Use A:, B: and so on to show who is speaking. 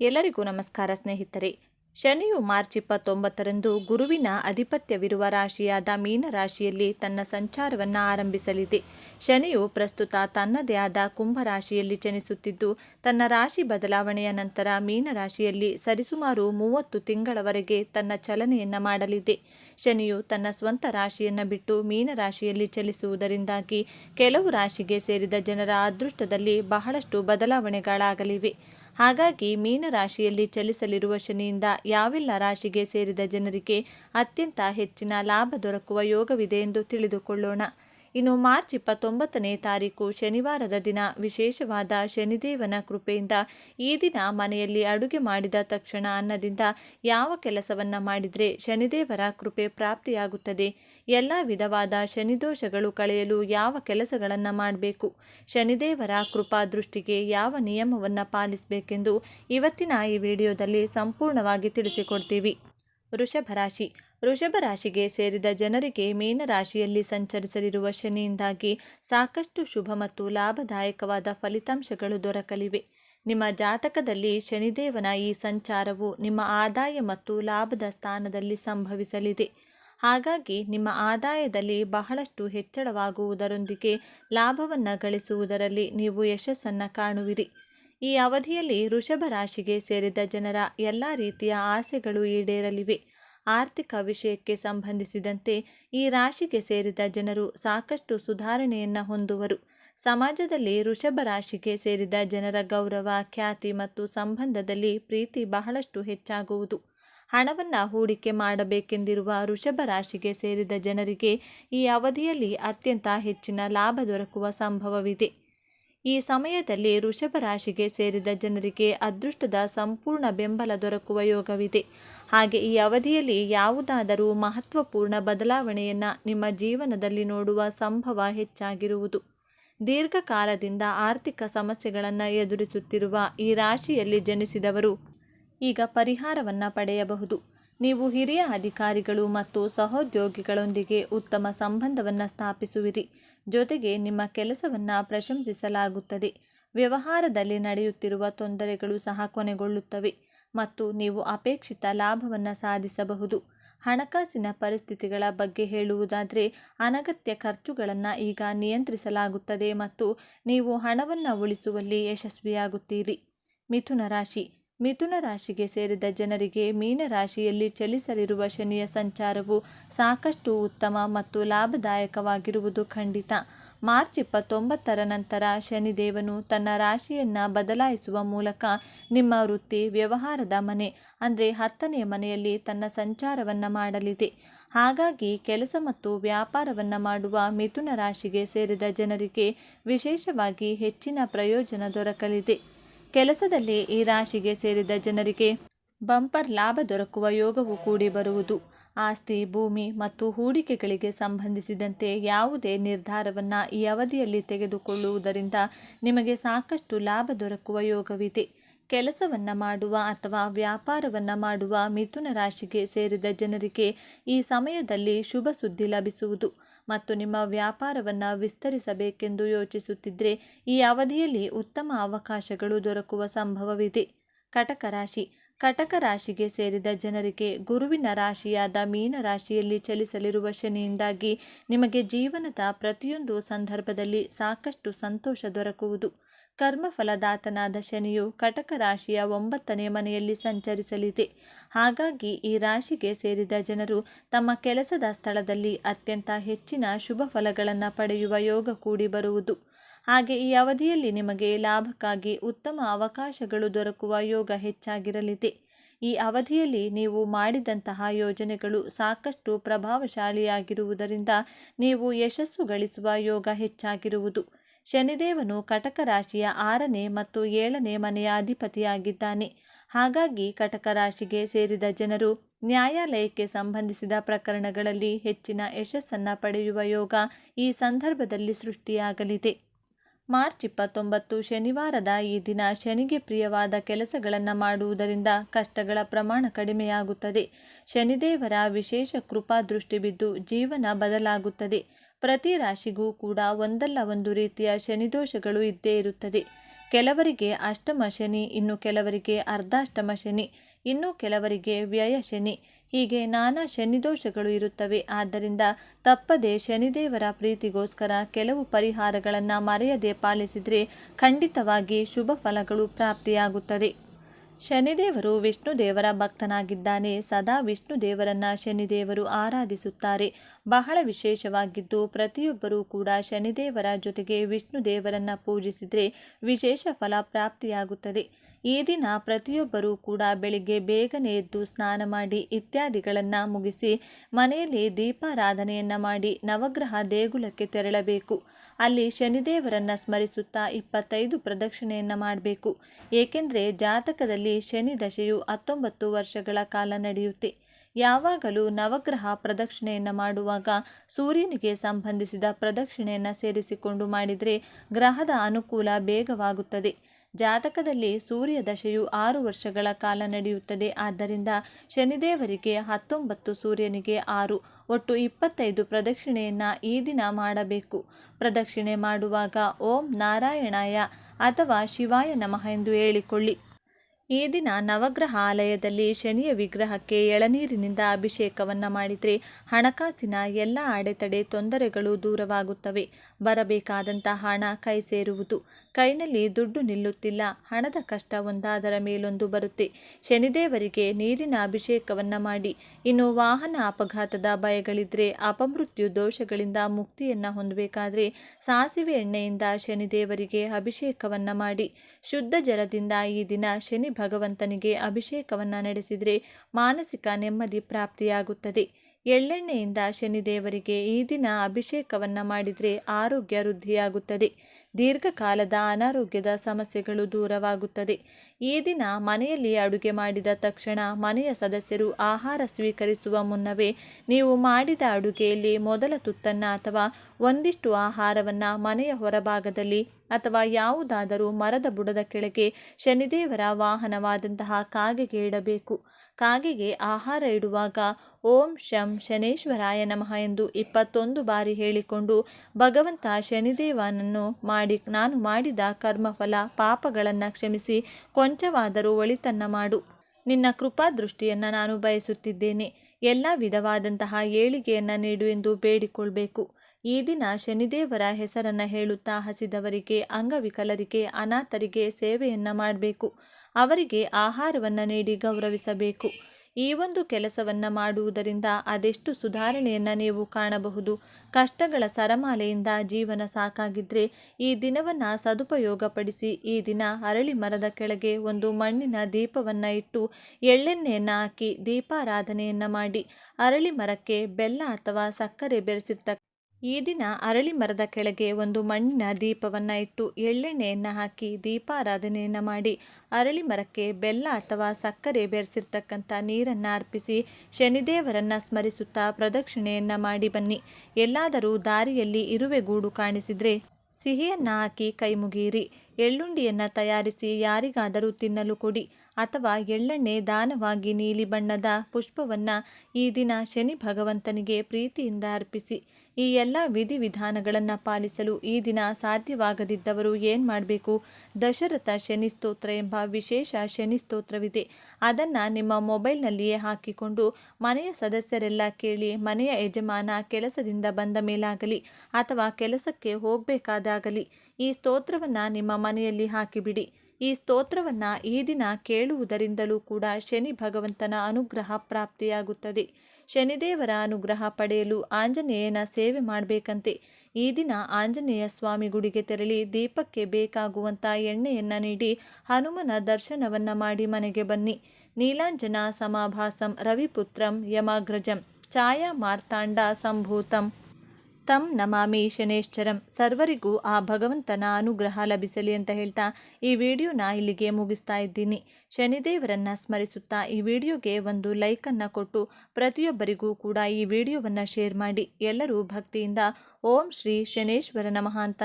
A: ಎಲ್ಲರಿಗೂ ನಮಸ್ಕಾರ ಸ್ನೇಹಿತರೆ. ಶನಿಯು ಮಾರ್ಚ್ ಇಪ್ಪತ್ತೊಂಬತ್ತರಂದು ಗುರುವಿನ ಅಧಿಪತ್ಯವಿರುವ ರಾಶಿಯಾದ ಮೀನ ರಾಶಿಯಲ್ಲಿ ತನ್ನ ಸಂಚಾರವನ್ನು ಆರಂಭಿಸಲಿದೆ. ಶನಿಯು ಪ್ರಸ್ತುತ ತನ್ನದೇ ಆದ ಕುಂಭ ರಾಶಿಯಲ್ಲಿ ಚಲಿಸುತ್ತಿದ್ದು ತನ್ನ ರಾಶಿ ಬದಲಾವಣೆಯ ನಂತರ ಮೀನರಾಶಿಯಲ್ಲಿ ಸರಿಸುಮಾರು ಮೂವತ್ತು ತಿಂಗಳವರೆಗೆ ತನ್ನ ಚಲನೆಯನ್ನು ಮಾಡಲಿದೆ. ಶನಿಯು ತನ್ನ ಸ್ವಂತ ರಾಶಿಯನ್ನು ಬಿಟ್ಟು ಮೀನರಾಶಿಯಲ್ಲಿ ಚಲಿಸುವುದರಿಂದಾಗಿ ಕೆಲವು ರಾಶಿಗೆ ಸೇರಿದ ಜನರ ಅದೃಷ್ಟದಲ್ಲಿ ಬಹಳಷ್ಟು ಬದಲಾವಣೆಗಳಾಗಲಿವೆ. ಹಾಗಾಗಿ ಮೀನ ರಾಶಿಯಲ್ಲಿ ಚಲಿಸಲಿರುವ ಶನಿಯಿಂದ ಯಾವೆಲ್ಲ ರಾಶಿಗೆ ಸೇರಿದ ಜನರಿಗೆ ಅತ್ಯಂತ ಹೆಚ್ಚಿನ ಲಾಭ ದೊರಕುವ ಯೋಗವಿದೆ ಎಂದು ತಿಳಿದುಕೊಳ್ಳೋಣ. ಇನ್ನು ಮಾರ್ಚ್ ಇಪ್ಪತ್ತೊಂಬತ್ತನೇ ತಾರೀಕು ಶನಿವಾರದ ದಿನ ವಿಶೇಷವಾದ ಶನಿದೇವನ ಕೃಪೆಯಿಂದ ಈ ದಿನ ಮನೆಯಲ್ಲಿ ಅಡುಗೆ ಮಾಡಿದ ತಕ್ಷಣ ಅನ್ನದಿಂದ ಯಾವ ಕೆಲಸವನ್ನ ಮಾಡಿದರೆ ಶನಿದೇವರ ಕೃಪೆ ಪ್ರಾಪ್ತಿಯಾಗುತ್ತದೆ. ಎಲ್ಲ ವಿಧವಾದ ಶನಿದೋಷಗಳು ಕಳೆಯಲು ಯಾವ ಕೆಲಸಗಳನ್ನು ಮಾಡಬೇಕು? ಶನಿದೇವರ ಕೃಪಾ ದೃಷ್ಟಿಗೆ ಯಾವ ನಿಯಮವನ್ನು ಪಾಲಿಸಬೇಕೆಂದು ಇವತ್ತಿನ ಈ ವಿಡಿಯೋದಲ್ಲಿ ಸಂಪೂರ್ಣವಾಗಿ ತಿಳಿಸಿಕೊಡ್ತೀವಿ. ವೃಷಭ ರಾಶಿ. ವೃಷಭ ರಾಶಿಗೆ ಸೇರಿದ ಜನರಿಗೆ ಮೀನರಾಶಿಯಲ್ಲಿ ಸಂಚರಿಸಲಿರುವ ಶನಿಯಿಂದಾಗಿ ಸಾಕಷ್ಟು ಶುಭ ಮತ್ತು ಲಾಭದಾಯಕವಾದ ಫಲಿತಾಂಶಗಳು ದೊರಕಲಿವೆ. ನಿಮ್ಮ ಜಾತಕದಲ್ಲಿ ಶನಿದೇವನ ಈ ಸಂಚಾರವು ನಿಮ್ಮ ಆದಾಯ ಮತ್ತು ಲಾಭದ ಸ್ಥಾನದಲ್ಲಿ ಸಂಭವಿಸಲಿದೆ. ಹಾಗಾಗಿ ನಿಮ್ಮ ಆದಾಯದಲ್ಲಿ ಬಹಳಷ್ಟು ಹೆಚ್ಚಳವಾಗುವುದರೊಂದಿಗೆ ಲಾಭವನ್ನು ಗಳಿಸುವುದರಲ್ಲಿ ನೀವು ಯಶಸ್ಸನ್ನು ಕಾಣುವಿರಿ. ಈ ಅವಧಿಯಲ್ಲಿ ವೃಷಭ ರಾಶಿಗೆ ಸೇರಿದ ಜನರ ಎಲ್ಲ ರೀತಿಯ ಆಸೆಗಳು ಈಡೇರಲಿವೆ. ಆರ್ಥಿಕ ವಿಷಯಕ್ಕೆ ಸಂಬಂಧಿಸಿದಂತೆ ಈ ರಾಶಿಗೆ ಸೇರಿದ ಜನರು ಸಾಕಷ್ಟು ಸುಧಾರಣೆಯನ್ನು ಹೊಂದುವರು. ಸಮಾಜದಲ್ಲಿ ಋಷಭ ರಾಶಿಗೆ ಸೇರಿದ ಜನರ ಗೌರವ, ಖ್ಯಾತಿ ಮತ್ತು ಸಂಬಂಧದಲ್ಲಿ ಪ್ರೀತಿ ಬಹಳಷ್ಟು ಹೆಚ್ಚಾಗುವುದು. ಹಣವನ್ನು ಹೂಡಿಕೆ ಮಾಡಬೇಕೆಂದಿರುವ ಋಷಭ ರಾಶಿಗೆ ಸೇರಿದ ಜನರಿಗೆ ಈ ಅವಧಿಯಲ್ಲಿ ಅತ್ಯಂತ ಹೆಚ್ಚಿನ ಲಾಭ ದೊರಕುವ ಸಂಭವವಿದೆ. ಈ ಸಮಯದಲ್ಲಿ ವೃಷಭ ರಾಶಿಗೆ ಸೇರಿದ ಜನರಿಗೆ ಅದೃಷ್ಟದ ಸಂಪೂರ್ಣ ಬೆಂಬಲ ದೊರಕುವ ಯೋಗವಿದೆ. ಹಾಗೆ ಈ ಅವಧಿಯಲ್ಲಿ ಯಾವುದಾದರೂ ಮಹತ್ವಪೂರ್ಣ ಬದಲಾವಣೆಯನ್ನು ನಿಮ್ಮ ಜೀವನದಲ್ಲಿ ನೋಡುವ ಸಂಭವ ಹೆಚ್ಚಾಗಿರುವುದು. ದೀರ್ಘಕಾಲದಿಂದ ಆರ್ಥಿಕ ಸಮಸ್ಯೆಗಳನ್ನು ಎದುರಿಸುತ್ತಿರುವ ಈ ರಾಶಿಯಲ್ಲಿ ಜನಿಸಿದವರು ಈಗ ಪರಿಹಾರವನ್ನು ಪಡೆಯಬಹುದು. ನೀವು ಹಿರಿಯ ಅಧಿಕಾರಿಗಳು ಮತ್ತು ಸಹೋದ್ಯೋಗಿಗಳೊಂದಿಗೆ ಉತ್ತಮ ಸಂಬಂಧವನ್ನು ಸ್ಥಾಪಿಸುವಿರಿ. ಜೊತೆಗೆ ನಿಮ್ಮ ಕೆಲಸವನ್ನು ಪ್ರಶಂಸಿಸಲಾಗುತ್ತದೆ. ವ್ಯವಹಾರದಲ್ಲಿ ನಡೆಯುತ್ತಿರುವ ತೊಂದರೆಗಳು ಸಹ ಕೊನೆಗೊಳ್ಳುತ್ತವೆ ಮತ್ತು ನೀವು ಅಪೇಕ್ಷಿತ ಲಾಭವನ್ನು ಸಾಧಿಸಬಹುದು. ಹಣಕಾಸಿನ ಪರಿಸ್ಥಿತಿಗಳ ಬಗ್ಗೆ ಹೇಳುವುದಾದರೆ, ಅನಗತ್ಯ ಖರ್ಚುಗಳನ್ನು ಈಗ ನಿಯಂತ್ರಿಸಲಾಗುತ್ತದೆ ಮತ್ತು ನೀವು ಹಣವನ್ನು ಉಳಿಸುವಲ್ಲಿ ಯಶಸ್ವಿಯಾಗುತ್ತೀರಿ. ಮಿಥುನ ರಾಶಿ. ಮಿಥುನ ರಾಶಿಗೆ ಸೇರಿದ ಜನರಿಗೆ ಮೀನ ರಾಶಿಯಲ್ಲಿ ಚಲಿಸಲಿರುವ ಶನಿಯ ಸಂಚಾರವು ಸಾಕಷ್ಟು ಉತ್ತಮ ಮತ್ತು ಲಾಭದಾಯಕವಾಗಿರುವುದು ಖಂಡಿತ. ಮಾರ್ಚ್ ಇಪ್ಪತ್ತೊಂಬತ್ತರ ನಂತರ ಶನಿದೇವನು ತನ್ನ ರಾಶಿಯನ್ನು ಬದಲಾಯಿಸುವ ಮೂಲಕ ನಿಮ್ಮ ವೃತ್ತಿ, ವ್ಯವಹಾರದ ಮನೆ, ಅಂದರೆ ಹತ್ತನೆಯ ಮನೆಯಲ್ಲಿ ತನ್ನ ಸಂಚಾರವನ್ನು ಮಾಡಲಿದೆ. ಹಾಗಾಗಿ ಕೆಲಸ ಮತ್ತು ವ್ಯಾಪಾರವನ್ನು ಮಾಡುವ ಮಿಥುನ ರಾಶಿಗೆ ಸೇರಿದ ಜನರಿಗೆ ವಿಶೇಷವಾಗಿ ಹೆಚ್ಚಿನ ಪ್ರಯೋಜನ ದೊರಕಲಿದೆ. ಕೆಲಸದಲ್ಲಿ ಈ ರಾಶಿಗೆ ಸೇರಿದ ಜನರಿಗೆ ಬಂಪರ್ ಲಾಭ ದೊರಕುವ ಯೋಗವು ಕೂಡಿ ಬರುವುದು. ಆಸ್ತಿ, ಭೂಮಿ ಮತ್ತು ಹೂಡಿಕೆಗಳಿಗೆ ಸಂಬಂಧಿಸಿದಂತೆ ಯಾವುದೇ ನಿರ್ಧಾರವನ್ನು ಈ ಅವಧಿಯಲ್ಲಿ ತೆಗೆದುಕೊಳ್ಳುವುದರಿಂದ ನಿಮಗೆ ಸಾಕಷ್ಟು ಲಾಭ ದೊರಕುವ ಯೋಗವಿದೆ. ಕೆಲಸವನ್ನು ಮಾಡುವ ಅಥವಾ ವ್ಯಾಪಾರವನ್ನು ಮಾಡುವ ಮಿಥುನ ರಾಶಿಗೆ ಸೇರಿದ ಜನರಿಗೆ ಈ ಸಮಯದಲ್ಲಿ ಶುಭ ಸುದ್ದಿ ಲಭಿಸುವುದು. ಮತ್ತು ನಿಮ್ಮ ವ್ಯಾಪಾರವನ್ನು ವಿಸ್ತರಿಸಬೇಕೆಂದು ಯೋಚಿಸುತ್ತಿದ್ದರೆ ಈ ಅವಧಿಯಲ್ಲಿ ಉತ್ತಮ ಅವಕಾಶಗಳು ದೊರಕುವ ಸಂಭವವಿದೆ. ಕಟಕ ರಾಶಿ. ಕಟಕ ರಾಶಿಗೆ ಸೇರಿದ ಜನರಿಗೆ ಗುರುವಿನ ರಾಶಿಯಾದ ಮೀನ ರಾಶಿಯಲ್ಲಿ ಚಲಿಸಲಿರುವ ಶನಿಯಿಂದಾಗಿ ನಿಮಗೆ ಜೀವನದ ಪ್ರತಿಯೊಂದು ಸಂದರ್ಭದಲ್ಲಿ ಸಾಕಷ್ಟು ಸಂತೋಷ ದೊರಕುವುದು. ಕರ್ಮಫಲದಾತನಾದ ಶನಿಯು ಕಟಕ ರಾಶಿಯ ಒಂಬತ್ತನೇ ಮನೆಯಲ್ಲಿ ಸಂಚರಿಸಲಿದೆ. ಹಾಗಾಗಿ ಈ ರಾಶಿಗೆ ಸೇರಿದ ಜನರು ತಮ್ಮ ಕೆಲಸದ ಸ್ಥಳದಲ್ಲಿ ಅತ್ಯಂತ ಹೆಚ್ಚಿನ ಶುಭ ಫಲಗಳನ್ನು ಪಡೆಯುವ ಯೋಗ ಕೂಡಿ ಬರುವುದು. ಹಾಗೆ ಈ ಅವಧಿಯಲ್ಲಿ ನಿಮಗೆ ಲಾಭಕ್ಕಾಗಿ ಉತ್ತಮ ಅವಕಾಶಗಳು ದೊರಕುವ ಯೋಗ ಹೆಚ್ಚಾಗಿರಲಿದೆ. ಈ ಅವಧಿಯಲ್ಲಿ ನೀವು ಮಾಡಿದಂತಹ ಯೋಜನೆಗಳು ಸಾಕಷ್ಟು ಪ್ರಭಾವಶಾಲಿಯಾಗಿರುವುದರಿಂದ ನೀವು ಯಶಸ್ಸು ಗಳಿಸುವ ಯೋಗ ಹೆಚ್ಚಾಗಿರುವುದು. ಶನಿದೇವನು ಕಟಕ ರಾಶಿಯ ಆರನೇ ಮತ್ತು ಏಳನೇ ಮನೆಯ ಅಧಿಪತಿಯಾಗಿದ್ದಾನೆ. ಹಾಗಾಗಿ ಕಟಕ ರಾಶಿಗೆ ಸೇರಿದ ಜನರು ನ್ಯಾಯಾಲಯಕ್ಕೆ ಸಂಬಂಧಿಸಿದ ಪ್ರಕರಣಗಳಲ್ಲಿ ಹೆಚ್ಚಿನ ಯಶಸ್ಸನ್ನು ಪಡೆಯುವ ಯೋಗ ಈ ಸಂದರ್ಭದಲ್ಲಿ ಸೃಷ್ಟಿಯಾಗಲಿದೆ. ಮಾರ್ಚ್ ಇಪ್ಪತ್ತೊಂಬತ್ತು ಶನಿವಾರದ ಈ ದಿನ ಶನಿಗೆ ಪ್ರಿಯವಾದ ಕೆಲಸಗಳನ್ನು ಮಾಡುವುದರಿಂದ ಕಷ್ಟಗಳ ಪ್ರಮಾಣ ಕಡಿಮೆಯಾಗುತ್ತದೆ. ಶನಿದೇವರ ವಿಶೇಷ ಕೃಪಾ ದೃಷ್ಟಿ ಬಿದ್ದು ಜೀವನ ಬದಲಾಗುತ್ತದೆ. ಪ್ರತಿ ರಾಶಿಗೂ ಕೂಡ ಒಂದಲ್ಲ ಒಂದು ರೀತಿಯ ಶನಿದೋಷಗಳು ಇದ್ದೇ ಇರುತ್ತದೆ. ಕೆಲವರಿಗೆ ಅಷ್ಟಮ ಶನಿ, ಇನ್ನು ಕೆಲವರಿಗೆ ಅರ್ಧಾಷ್ಟಮ ಶನಿ, ಇನ್ನು ಕೆಲವರಿಗೆ ವ್ಯಯ ಶನಿ ಹೀಗೆ ನಾನಾ ಶನಿದೋಷಗಳು ಇರುತ್ತವೆ. ಆದ್ದರಿಂದ ತಪ್ಪದೆ ಶನಿದೇವರ ಪ್ರೀತಿಗೋಸ್ಕರ ಕೆಲವು ಪರಿಹಾರಗಳನ್ನು ಮರೆಯದೆ ಪಾಲಿಸಿದರೆ ಖಂಡಿತವಾಗಿ ಶುಭ ಫಲಗಳು ಪ್ರಾಪ್ತಿಯಾಗುತ್ತದೆ. ಶನಿದೇವರು ವಿಷ್ಣು ದೇವರ ಭಕ್ತನಾಗಿದ್ದಾನೆ. ಸದಾ ವಿಷ್ಣು ದೇವರನ್ನು ಶನಿದೇವರು ಆರಾಧಿಸುತ್ತಾರೆ. ಬಹಳ ವಿಶೇಷವಾಗಿದ್ದು ಪ್ರತಿಯೊಬ್ಬರೂ ಕೂಡ ಶನಿದೇವರ ಜೊತೆಗೆ ವಿಷ್ಣು ದೇವರನ್ನು ಪೂಜಿಸಿದರೆ ವಿಶೇಷ ಫಲ ಪ್ರಾಪ್ತಿಯಾಗುತ್ತದೆ. ಈ ದಿನ ಪ್ರತಿಯೊಬ್ಬರೂ ಕೂಡ ಬೆಳಿಗ್ಗೆ ಬೇಗನೆ ಎದ್ದು ಸ್ನಾನ ಮಾಡಿ ಇತ್ಯಾದಿಗಳನ್ನು ಮುಗಿಸಿ ಮನೆಯಲ್ಲಿ ದೀಪಾರಾಧನೆಯನ್ನು ಮಾಡಿ ನವಗ್ರಹ ದೇಗುಲಕ್ಕೆ ತೆರಳಬೇಕು. ಅಲ್ಲಿ ಶನಿದೇವರನ್ನು ಸ್ಮರಿಸುತ್ತಾ ಇಪ್ಪತ್ತೈದು ಪ್ರದಕ್ಷಿಣೆಯನ್ನು ಮಾಡಬೇಕು. ಏಕೆಂದರೆ ಜಾತಕದಲ್ಲಿ ಶನಿ ದಶೆಯು ಹತ್ತೊಂಬತ್ತು ವರ್ಷಗಳ ಕಾಲ ನಡೆಯುತ್ತೆ. ಯಾವಾಗಲೂ ನವಗ್ರಹ ಪ್ರದಕ್ಷಿಣೆಯನ್ನು ಮಾಡುವಾಗ ಸೂರ್ಯನಿಗೆ ಸಂಬಂಧಿಸಿದ ಪ್ರದಕ್ಷಿಣೆಯನ್ನು ಸೇರಿಸಿಕೊಂಡು ಮಾಡಿದರೆ ಗ್ರಹದ ಅನುಕೂಲ ಬೇಗವಾಗುತ್ತದೆ. ಜಾತಕದಲ್ಲಿ ಸೂರ್ಯ ದಶೆಯು ಆರು ವರ್ಷಗಳ ಕಾಲ ನಡೆಯುತ್ತದೆ. ಆದ್ದರಿಂದ ಶನಿದೇವರಿಗೆ ಹತ್ತೊಂಬತ್ತು, ಸೂರ್ಯನಿಗೆ ಆರು, ಒಟ್ಟು ಇಪ್ಪತ್ತೈದು ಪ್ರದಕ್ಷಿಣೆಯನ್ನು ಈ ದಿನ ಮಾಡಬೇಕು. ಪ್ರದಕ್ಷಿಣೆ ಮಾಡುವಾಗ ಓಂ ನಾರಾಯಣಾಯ ಅಥವಾ ಶಿವಾಯ ನಮಃ ಎಂದು ಹೇಳಿಕೊಳ್ಳಿ. ಈ ದಿನ ನವಗ್ರಹ ಆಲಯದಲ್ಲಿ ಶನಿಯ ವಿಗ್ರಹಕ್ಕೆ ಎಳನೀರಿನಿಂದ ಅಭಿಷೇಕವನ್ನು ಮಾಡಿದರೆ ಹಣಕಾಸಿನ ಎಲ್ಲ ಅಡೆತಡೆ ತೊಂದರೆಗಳು ದೂರವಾಗುತ್ತವೆ. ಬರಬೇಕಾದಂಥ ಹಣ ಕೈ ಸೇರುವುದು. ಕೈನಲ್ಲಿ ದುಡ್ಡು ನಿಲ್ಲುತ್ತಿಲ್ಲ. ಹಣದ ಕಷ್ಟ ಒಂದಾದರ ಮೇಲೊಂದು ಬರುತ್ತೆ. ಶನಿದೇವರಿಗೆ ನೀರಿನ ಅಭಿಷೇಕವನ್ನು ಮಾಡಿ. ಇನ್ನು ವಾಹನ ಅಪಘಾತದ ಭಯಗಳಿದ್ರೆ ಅಪಮೃತ್ಯು ದೋಷಗಳಿಂದ ಮುಕ್ತಿಯನ್ನು ಹೊಂದಬೇಕಾದ್ರೆ ಸಾಸಿವೆ ಎಣ್ಣೆಯಿಂದ ಶನಿದೇವರಿಗೆ ಅಭಿಷೇಕವನ್ನು ಮಾಡಿ. ಶುದ್ಧ ಜಲದಿಂದ ಈ ದಿನ ಶನಿ ಭಗವಂತನಿಗೆ ಅಭಿಷೇಕವನ್ನು ನಡೆಸಿದರೆ ಮಾನಸಿಕ ನೆಮ್ಮದಿ ಪ್ರಾಪ್ತಿಯಾಗುತ್ತದೆ. ಎಳ್ಳೆಣ್ಣೆಯಿಂದ ಶನಿದೇವರಿಗೆ ಈ ದಿನ ಅಭಿಷೇಕವನ್ನು ಮಾಡಿದರೆ ಆರೋಗ್ಯ ವೃದ್ಧಿಯಾಗುತ್ತದೆ. ದೀರ್ಘಕಾಲದ ಅನಾರೋಗ್ಯದ ಸಮಸ್ಯೆಗಳು ದೂರವಾಗುತ್ತದೆ. ಈ ದಿನ ಮನೆಯಲ್ಲಿ ಅಡುಗೆ ಮಾಡಿದ ತಕ್ಷಣ ಮನೆಯ ಸದಸ್ಯರು ಆಹಾರ ಸ್ವೀಕರಿಸುವ ಮುನ್ನವೇ ನೀವು ಮಾಡಿದ ಅಡುಗೆಯಲ್ಲಿ ಮೊದಲ ತುತ್ತನ್ನು ಅಥವಾ ಒಂದಿಷ್ಟು ಆಹಾರವನ್ನು ಮನೆಯ ಹೊರಭಾಗದಲ್ಲಿ ಅಥವಾ ಯಾವುದಾದರೂ ಮರದ ಬುಡದ ಕೆಳಗೆ ಶನಿದೇವರ ವಾಹನವಾದಂತಹ ಕಾಗೆಗೆ ಇಡಬೇಕು. ಕಾಗೆಗೆ ಆಹಾರ ಇಡುವಾಗ ಓಂ ಶಂ ಶನೇಶ್ವರಾಯ ನಮಃ ಎಂದು ಇಪ್ಪತ್ತೊಂದು ಬಾರಿ ಹೇಳಿಕೊಂಡು ಭಗವಂತ ಶನಿದೇವನನ್ನು ಮಾಡಿ ನಾನು ಮಾಡಿದ ಕರ್ಮಫಲ ಪಾಪಗಳನ್ನು ಕ್ಷಮಿಸಿ ಕೊಂಚವಾದರೂ ಒಳಿತನ್ನ ಮಾಡು. ನಿನ್ನ ಕೃಪಾ ದೃಷ್ಟಿಯನ್ನು ನಾನು ಬಯಸುತ್ತಿದ್ದೇನೆ. ಎಲ್ಲ ವಿಧವಾದಂತಹ ಏಳಿಗೆಯನ್ನು ನೀಡು ಎಂದು ಬೇಡಿಕೊಳ್ಬೇಕು. ಈ ದಿನ ಶನಿದೇವರ ಹೆಸರನ್ನು ಹೇಳುತ್ತಾ ಹಸಿದವರಿಗೆ, ಅಂಗವಿಕಲರಿಗೆ, ಅನಾಥರಿಗೆ ಸೇವೆಯನ್ನು ಮಾಡಬೇಕು. ಅವರಿಗೆ ಆಹಾರವನ್ನು ನೀಡಿ ಗೌರವಿಸಬೇಕು. ಈ ಒಂದು ಕೆಲಸವನ್ನು ಮಾಡುವುದರಿಂದ ಅದೆಷ್ಟು ಸುಧಾರಣೆಯನ್ನು ನೀವು ಕಾಣಬಹುದು? ಕಷ್ಟಗಳ ಸರಮಾಲೆಯಿಂದ ಜೀವನ ಸಾಕಾಗಿದ್ದರೆ ಈ ದಿನವನ್ನು ಸದುಪಯೋಗಪಡಿಸಿ ಈ ದಿನ ಅರಳಿ ಮರದ ಕೆಳಗೆ ಒಂದು ಮಣ್ಣಿನ ದೀಪವನ್ನು ಇಟ್ಟು ಎಳ್ಳೆಣ್ಣೆಯನ್ನು ಹಾಕಿ ದೀಪಾರಾಧನೆಯನ್ನು ಮಾಡಿ ಅರಳಿ ಮರಕ್ಕೆ ಬೆಲ್ಲ ಅಥವಾ ಸಕ್ಕರೆ ಬೆರೆಸಿರ್ತಕ್ಕ ಈ ದಿನ ಅರಳಿ ಮರದ ಕೆಳಗೆ ಒಂದು ಮಣ್ಣಿನ ದೀಪವನ್ನು ಇಟ್ಟು ಎಳ್ಳೆಣ್ಣೆಯನ್ನು ಹಾಕಿ ದೀಪಾರಾಧನೆಯನ್ನು ಮಾಡಿ ಅರಳಿ ಮರಕ್ಕೆ ಬೆಲ್ಲ ಅಥವಾ ಸಕ್ಕರೆ ಬೆರೆಸಿರ್ತಕ್ಕಂಥ ನೀರನ್ನು ಅರ್ಪಿಸಿ ಶನಿದೇವರನ್ನು ಸ್ಮರಿಸುತ್ತಾ ಪ್ರದಕ್ಷಿಣೆಯನ್ನು ಮಾಡಿ ಬನ್ನಿ. ಎಲ್ಲಾದರೂ ದಾರಿಯಲ್ಲಿ ಇರುವೆ ಗೂಡು ಕಾಣಿಸಿದರೆ ಸಿಹಿಯನ್ನು ಹಾಕಿ ಕೈ ಮುಗಿಯಿರಿ. ಎಳ್ಳುಂಡಿಯನ್ನು ತಯಾರಿಸಿ ಯಾರಿಗಾದರೂ ತಿನ್ನಲು ಕೊಡಿ ಅಥವಾ ಎಳ್ಳೆಣ್ಣೆ ದಾನವಾಗಿ ನೀಲಿ ಬಣ್ಣದ ಪುಷ್ಪವನ್ನು ಈ ದಿನ ಶನಿ ಭಗವಂತನಿಗೆ ಪ್ರೀತಿಯಿಂದ ಅರ್ಪಿಸಿ. ಈ ಎಲ್ಲ ವಿಧಿವಿಧಾನಗಳನ್ನು ಪಾಲಿಸಲು ಈ ದಿನ ಸಾಧ್ಯವಾಗದಿದ್ದವರು ಏನು ಮಾಡಬೇಕು? ದಶರಥ ಶನಿ ಸ್ತೋತ್ರ ಎಂಬ ವಿಶೇಷ ಶನಿ ಸ್ತೋತ್ರವಿದೆ ಅದನ್ನು ನಿಮ್ಮ ಮೊಬೈಲ್ನಲ್ಲಿಯೇ ಹಾಕಿಕೊಂಡು ಮನೆಯ ಸದಸ್ಯರೆಲ್ಲ ಕೇಳಿ ಮನೆಯ ಯಜಮಾನ ಕೆಲಸದಿಂದ ಬಂದ ಮೇಲಾಗಲಿ ಅಥವಾ ಕೆಲಸಕ್ಕೆ ಹೋಗಬೇಕಾದಾಗಲಿ ಈ ಸ್ತೋತ್ರವನ್ನು ನಿಮ್ಮ ಮನೆಯಲ್ಲಿ ಹಾಕಿಬಿಡಿ. ಈ ಸ್ತೋತ್ರವನ್ನು ಈ ದಿನ ಕೇಳುವುದರಿಂದಲೂ ಕೂಡ ಶನಿ ಭಗವಂತನ ಅನುಗ್ರಹ ಪ್ರಾಪ್ತಿಯಾಗುತ್ತದೆ. ಶನಿದೇವರ ಅನುಗ್ರಹ ಪಡೆಯಲು ಆಂಜನೇಯನ ಸೇವೆ ಮಾಡಬೇಕಂತೆ. ಈ ದಿನ ಆಂಜನೇಯ ಸ್ವಾಮಿ ಗುಡಿಗೆ ತೆರಳಿ ದೀಪಕ್ಕೆ ಬೇಕಾಗುವಂಥ ಎಣ್ಣೆಯನ್ನು ನೀಡಿ ಹನುಮನ ದರ್ಶನವನ್ನು ಮಾಡಿ ಮನೆಗೆ ಬನ್ನಿ. ನೀಲಾಂಜನ ಸಮಾಭಾಸಂ ರವಿಪುತ್ರಂ ಯಮಾಗ್ರಜಂ ಛಾಯಾ ಮಾರ್ತಾಂಡ ಸಂಭೂತಂ. ತಂ ನಮಾಮಿ ಶನೇಶ್ಚರಂ. ಸರ್ವರಿಗೂ ಆ ಭಗವಂತನ ಅನುಗ್ರಹ ಲಭಿಸಲಿ ಅಂತ ಹೇಳ್ತಾ ಈ ವಿಡಿಯೋನ ಇಲ್ಲಿಗೆ ಮುಗಿಸ್ತಾ ಇದ್ದೀನಿ. ಶನಿದೇವರನ್ನ ಸ್ಮರಿಸುತ್ತಾ ಈ ವಿಡಿಯೋಗೆ ಒಂದು ಲೈಕನ್ನು ಕೊಟ್ಟು ಪ್ರತಿಯೊಬ್ಬರಿಗೂ ಕೂಡ ಈ ವಿಡಿಯೋವನ್ನು ಶೇರ್ ಮಾಡಿ. ಎಲ್ಲರೂ ಭಕ್ತಿಯಿಂದ ಓಂ ಶ್ರೀ ಶನೇಶ್ವರ ನಮಃ ಅಂತ